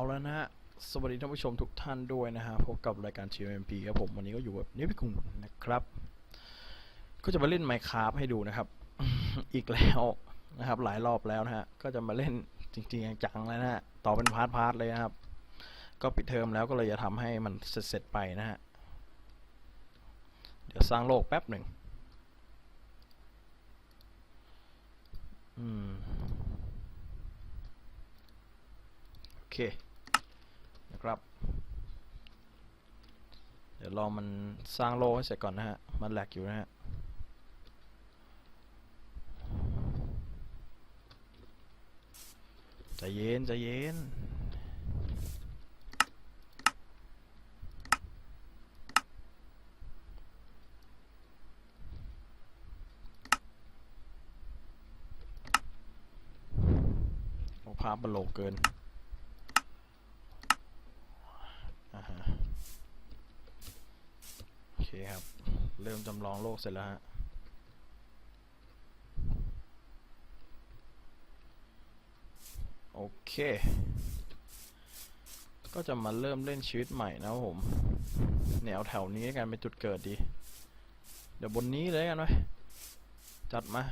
าแล้วนะฮะ สวัสดีท่านผู้ชมทุกท่านด้วยนะฮะ พบกับรายการ GMP ครับผม วันนี้ก็อยู่กับนิพิคุงนะครับ ก็จะมาเล่น Minecraft ให้ดูนะครับ อีกแล้วนะครับ หลายรอบแล้วนะฮะ ก็จะมาเล่นจริงๆจังๆแล้วนะฮะ ต่อเป็นพาร์ทพาร์ทเลยนะครับ ก็ปิดเทอมแล้วก็เลยจะทำให้มันเสร็จๆไปนะฮะ เดี๋ยวสร้างโลกแป๊บหนึ่งอืมโอเค นะครับ เดี๋ยวรอมันสร้างโลให้เสร็จก่อนนะฮะ มันแหลกอยู่นะฮะใจเย็นใจเย็นโอ้ภาพมันโลกเกิน อ่าฮะโอเคครับ เริ่มจำลองโลกเสร็จแล้วฮะโอเค ก็จะมาเริ่มเล่นชีวิตใหม่นะผม แนวแถวนี้กันเป็นจุดเกิดดี เดี๋ยวบนนี้เลยกันไหมจัดมา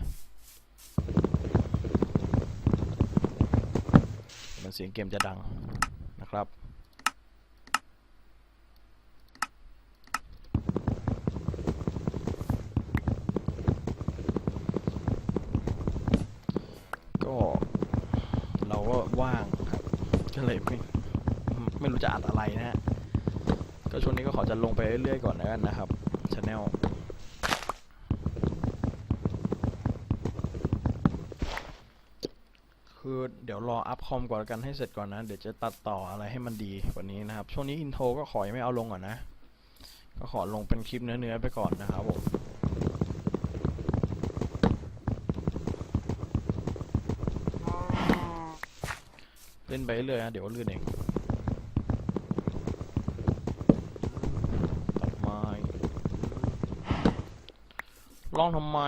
มันเสียงเกมจะดังนะครับ ก็เราก็ว่างครับ ก็เลยไม่ไม่ รู้จะอัดอะไรนะฮะ ก็ช่วงนี้ก็ขอจะลงไปเรื่อยๆก่อนแล้วกันนะครับช n แนลคือเดี๋ยวรออัพคอมก่อนกันให้เสร็จก่อนนะ เดี๋ยวจะตัดต่ออะไรให้มันดีกว่านี้นะครับ ช่วงนี้อินโทรก็ขอยังไม่เอาลงก่อนนะ ก็ขอลงเป็นคลิปเนื้อๆไปก่อนนะครับผมเล่นไปเรื่อยๆนะเดี๋ยวลื่นเองตัดไม้ ลองทำไม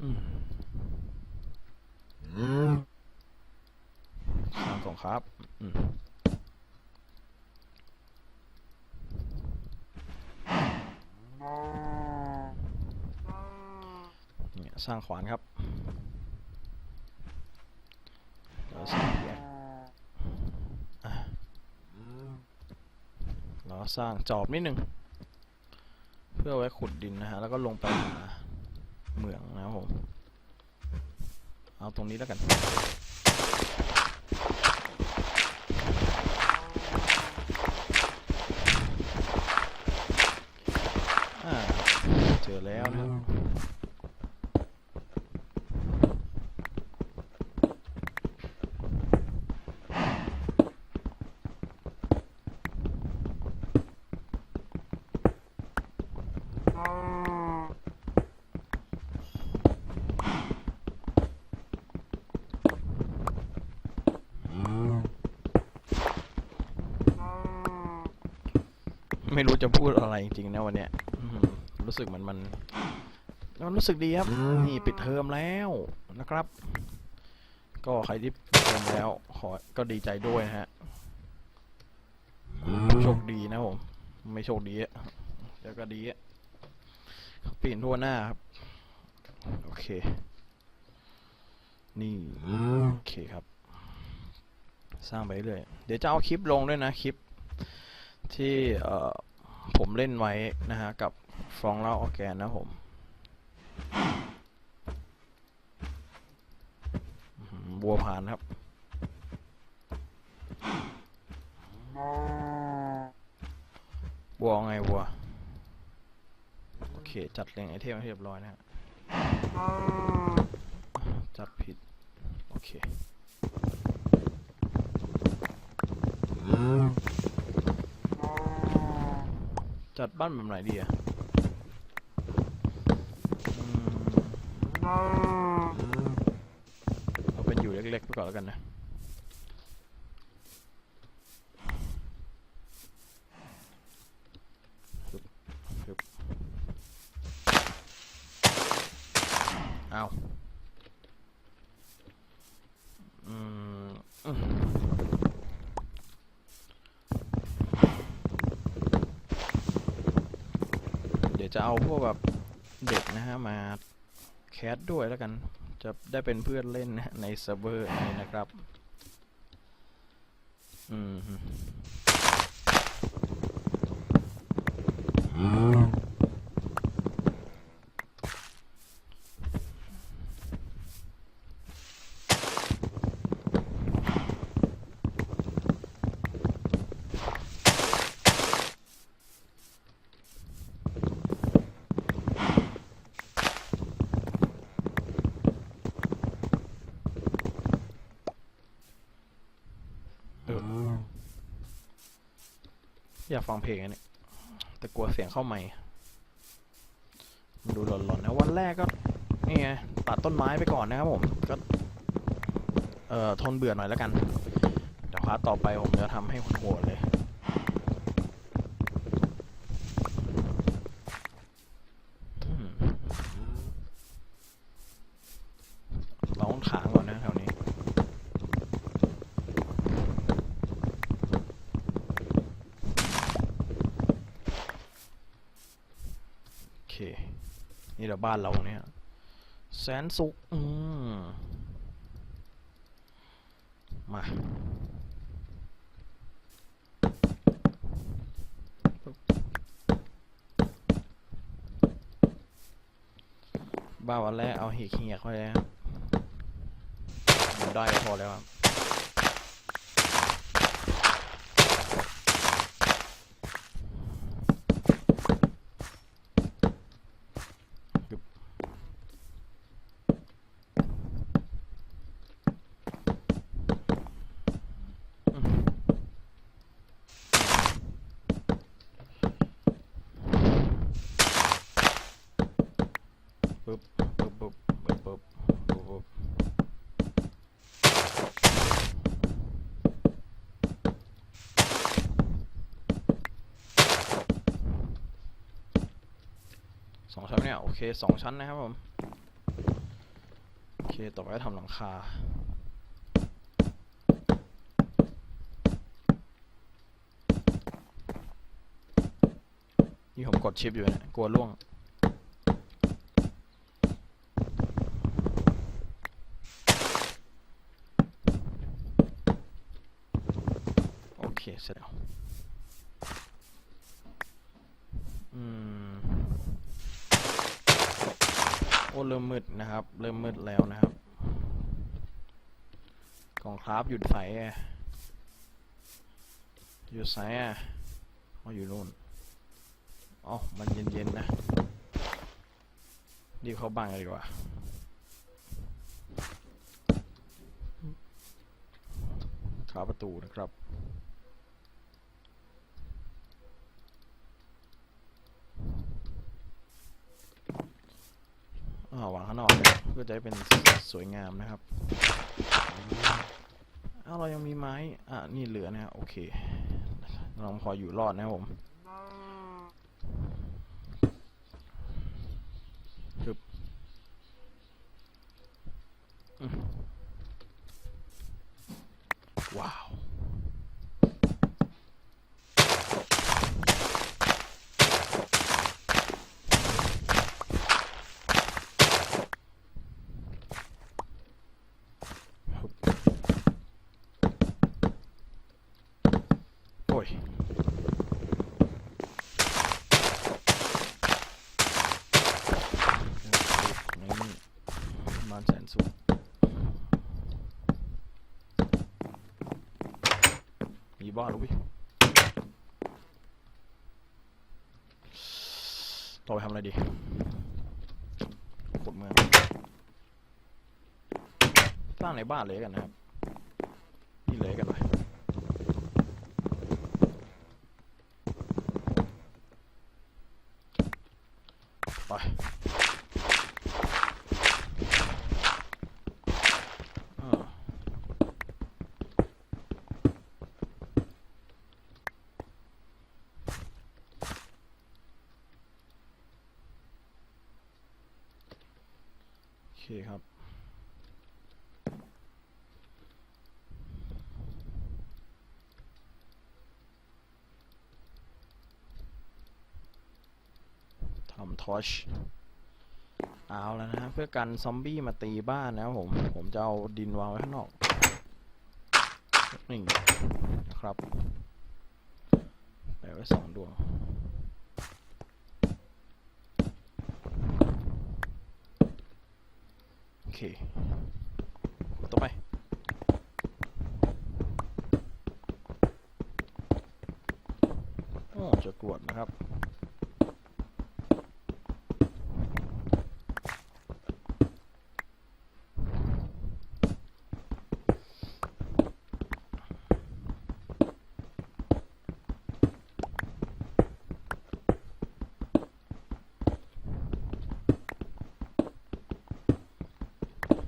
อืมสร้างสองครับสร้างขวานครับแล้วสร้างเตียงอะแล้ว สร้างจอบนิดนึง เพื่อไว้ขุดดินนะฮะ แล้วก็ลงไปหาเหมืองนะครับผม เอาตรงนี้แล้วกัน อ่า เจอแล้วนะครับ ไม่รู้จะพูดอะไรจริงๆนะวันเนี้ยอื้อหือรู้สึกเหมือนมันมันรู้สึกดีครับนี่ปิดเทอมแล้วนะครับ ก็ใครที่ปิดเทอมแล้วขอก็ดีใจด้วยนะฮะโชคดีนะผมไม่โชคดีอะเดี๋ยวก็ดีอะเปลี่ยนทั่วหน้าครับ โอเค นี่โอเคครับ สร้างไปเรื่อยเดี๋ยวจะเอาคลิปลงด้วยนะคลิปที่เอ่อ ผมเล่นไว้นะฮะ กับฟองเล่าออแกนนะผมบัวผ่านครับ บัวไงบัว โอเค จัดเรียงไอเทมให้เรียบร้อยนะฮะ จัดผิด โอเค จัดบ้านแบบไหนดีอะเราเป็นอยู่เล็กๆไปก่อนแล้วกันนะเอา จะเอาพวกแบบเด็กนะฮะมาแคสด้วยแล้วกัน จะได้เป็นเพื่อนเล่นนะในเซิร์ฟเวอร์นี้นะครับ อืมฮึเออ อยากฟังเพลงอันนี้แต่กลัวเสียงเข้าใหม่มันดูหลอนๆนะวันแรกก็นี่ไงตัดต้นไม้ไปก่อนนะครับผมก็เอ่อทนเบื่อหน่อยแล้วกันเดี๋ยวพาต่อไปผมจะทำให้โหดเลย อืมเราต้องถางก่อนนะแถวนี้ โอเค นี่เดี๋ยวบ้านเราเนี่ยแสนสุขอืมมาบ้าวันแรกเอาเหียเหียเข้าไปเลยครับได้พอแล้วครับ ปึ๊บปึ๊บปึ๊บปึ๊บปึ๊บปึ๊บปึ๊บ สองชั้นเนี่ยโอเคสองชั้นนะครับผมโอเคต่อไปก็ทำหลังคานี่ผมกดชิปอยู่เนี่ยกลัวล่วงโอเคเสร็จแล้ว โอ้เริ่มมืดนะครับ เริ่มมืดแล้วนะครับ กล่องคราฟหยุดใสอะหยุดใสอะอ๋ออยู่นู่นอ๋อมันเย็นๆนะรีเข้าบ้านกันดีกว่าขาประตูนะครับ วางข้างนอกเลยเพื่อจะให้เป็นสวยงามนะครับอ้าเรายังมีไม้ อะ นี่เหลือนะโอเคลองพออยู่รอดนะครับผมปึ๊บอืมว้าว โอ้ย นี่มานแสนสุขมี บ้าหรือวิต่อไปทำอะไรดีขุดเมืองสร้างในบ้านเลยกันนะครับ นี่เลยกันเลยปอ่าโอเคครับทมทอชเอาแล้วนะเพื่อกันซอมบี้มาตีบ้านนะครับผม ผมจะเอาดินวางไว้ข้างนอกนี่นะครับแปะไว้สองดวง โอ เคต่อไปโอ้จะกวดนะครับ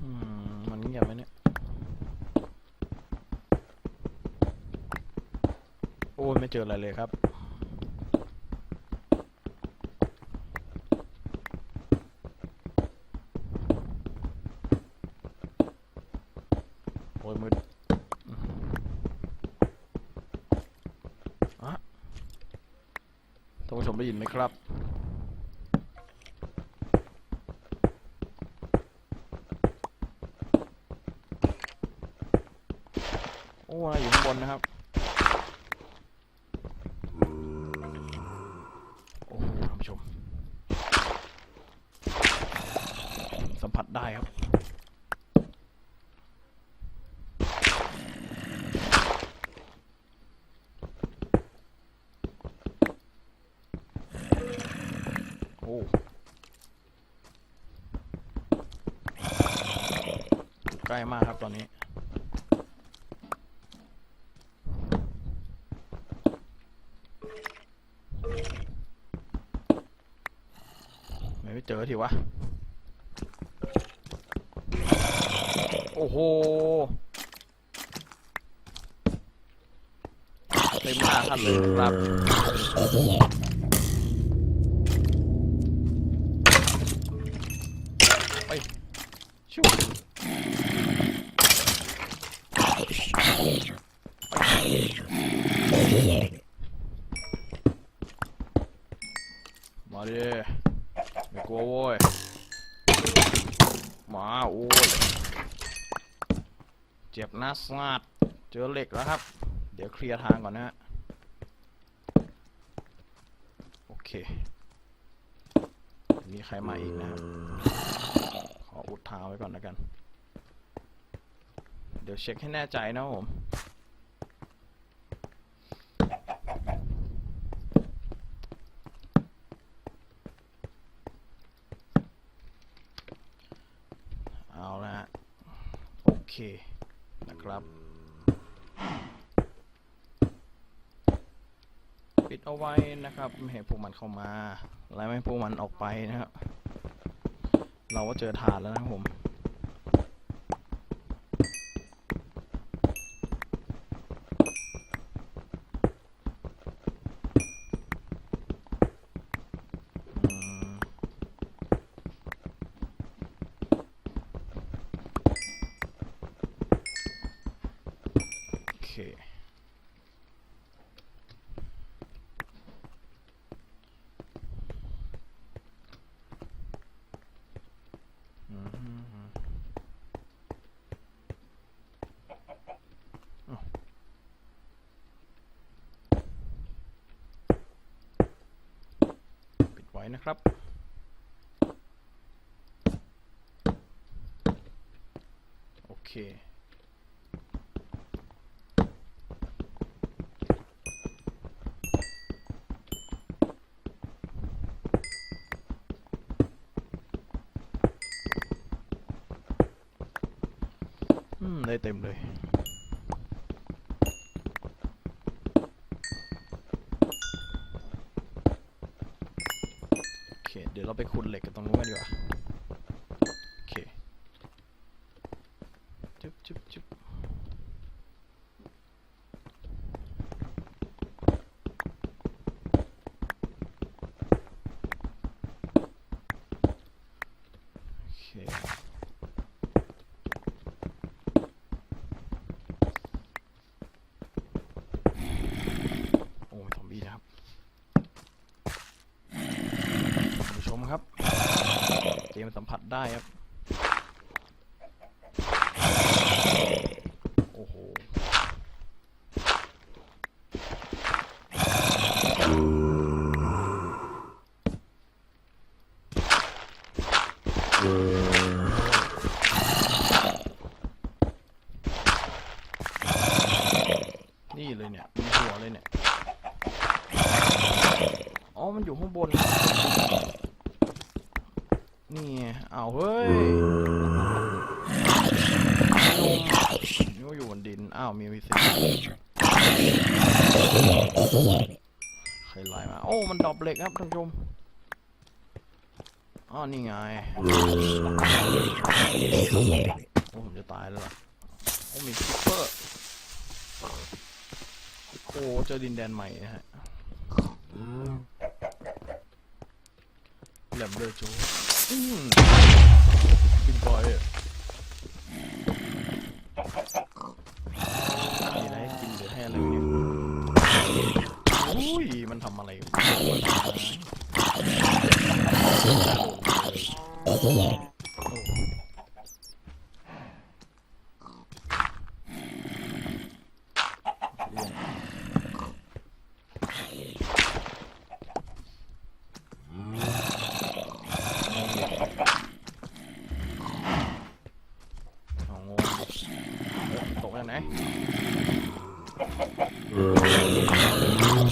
อืม มันเงียบไหมเนี่ย โอ้ยไม่ เจออะไรเลยครับ โอ้ยมืดอืมอะท่านผู้ชมได้ยินไหมครับ โอ้ยอยู่ข้างบนนะครับ โอ้โหท่านผู้ชม สัมผัสได้ครับ โอ้อยู่ ใกล้มากครับตอนนี้ ไม่เจอทีวะ โอ้โห เต็มหน้าท่านเลยครับ ไปชิวมาดิไม่กลัวโว้ยมาโอ้ยเจ็บน้าสาดเจอเหล็กแล้วครับ เดี๋ยวเคลียร์ทางก่อนนะฮะโอเค มีใครมาอีกนะครับ ขุดทาไว้ก่อนแล้วกัน เดี๋ยวเช็คให้แน่ใจนะผมเอาละโอเค นะครับ ปิดเอาไว้นะครับ ไม่ให้พวกมันเข้ามาไล่ไม่ให้พวกมันออกไปนะครับ เราก็เจอฐานแล้วนะครับผม โอเค อืมอ้าวปิดไว้ นะครับ โอเคได้เต็มเลย เราไปขุดเหล็กกันตรงนู้นกันดีกว่าโอเคจุ๊บจุ๊บจุ๊บโอเค โอ้ยซอมบี้นะครับท่านผู้ชม ครับ เจ มันสัมผัสได้ครับ โอ้โห นี่เลยเนี่ยมีหัวเลยเนี่ย อ๋อ มันอยู่ข้างบน นี่ไงอ้าวเฮ้ยนี่ก็อยู่บนดิน อ้าว มีวิสิใครไล่มา โอ้ มันดรอปเหล็กครับท่านผู้ชมอ๋อนี่ไง โอ้ ผมจะตายแล้วล่ะโอ้ มีคิปเปอร์ โอ้ เจอดินแดนใหม่นะฮะแหลมเลยจู อืมกินบอย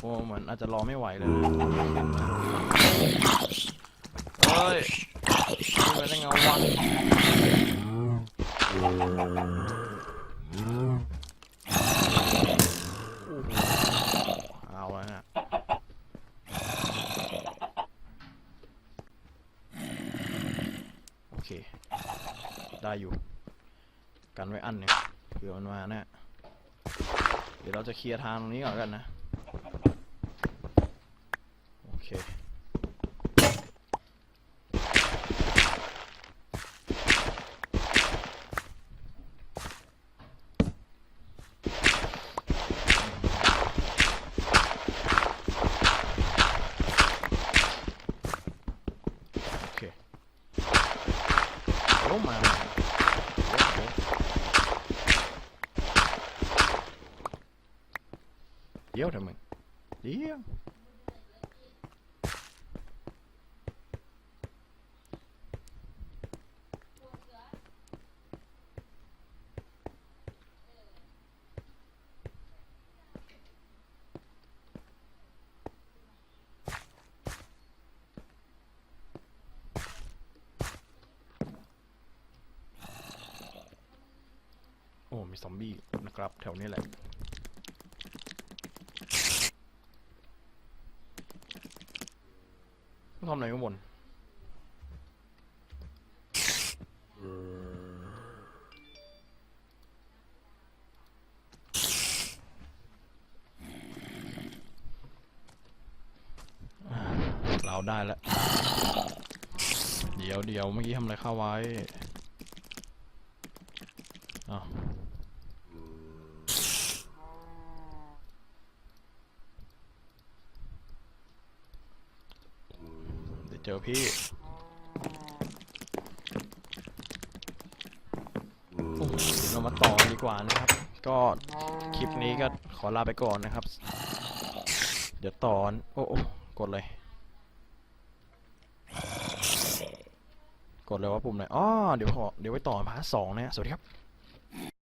โอ้เหมือนอาจจะรอไม่ไหวเลยเฮ้ยขึ้นมาได้ไงวะโอ้โหเอาล้วฮะโอเค ได้อยู่ กันไว้อันหนึ่งเผื่อมันมานะเดี๋ยวเราจะเคลียร์ทางตรงนี้ก่อนกันนะ โอเค โอเคเดี๋ยวมาเดี๋ยวเดี๋ยวเดี๋ยวทำไมเดี๋ยวโอ้ มี ซอมบี้นะครับ แถวนี้แหละ ทำอะไรข้างบนเราได้แล้ว เดี๋ยวเดี๋ยวเมื่อกี้ทำอะไรเข้าไว้อ้าวเดี๋ยวเจอพี่เดี๋ยวเรามาต่อดีกว่านะครับ ก็คลิปนี้ก็ขอลาไปก่อนนะครับ เดี๋ยวตอนโอ้โอ้กดเลย กดเลยว่าปุ่มไหนอ๋อเดี๋ยวขอเดี๋ยวไว้ต่อพาร์ทสองนะฮะสวัสดีครับ